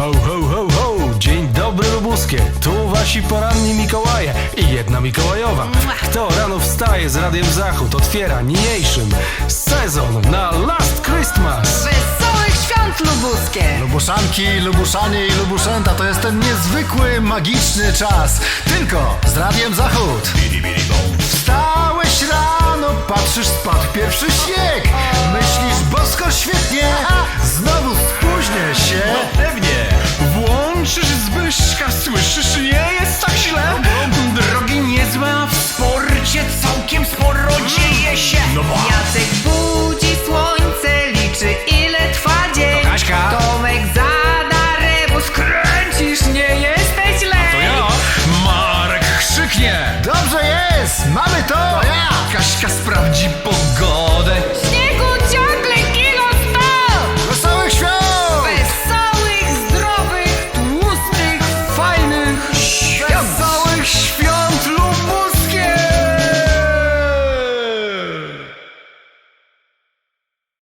Ho, ho, ho, ho! Dzień dobry, Lubuskie! Tu wasi poranni Mikołaje i jedna Mikołajowa. Kto rano wstaje z Radiem Zachód, otwiera niniejszym sezon na Last Christmas! Wesołych świąt lubuskie! Lubuszanki, lubuszanie i lubuszęta to jest ten niezwykły, magiczny czas. Tylko z Radiem Zachód. Wstałeś rano, patrzysz, spadł pierwszy śnieg. Myślisz, bosko Dobrze jest!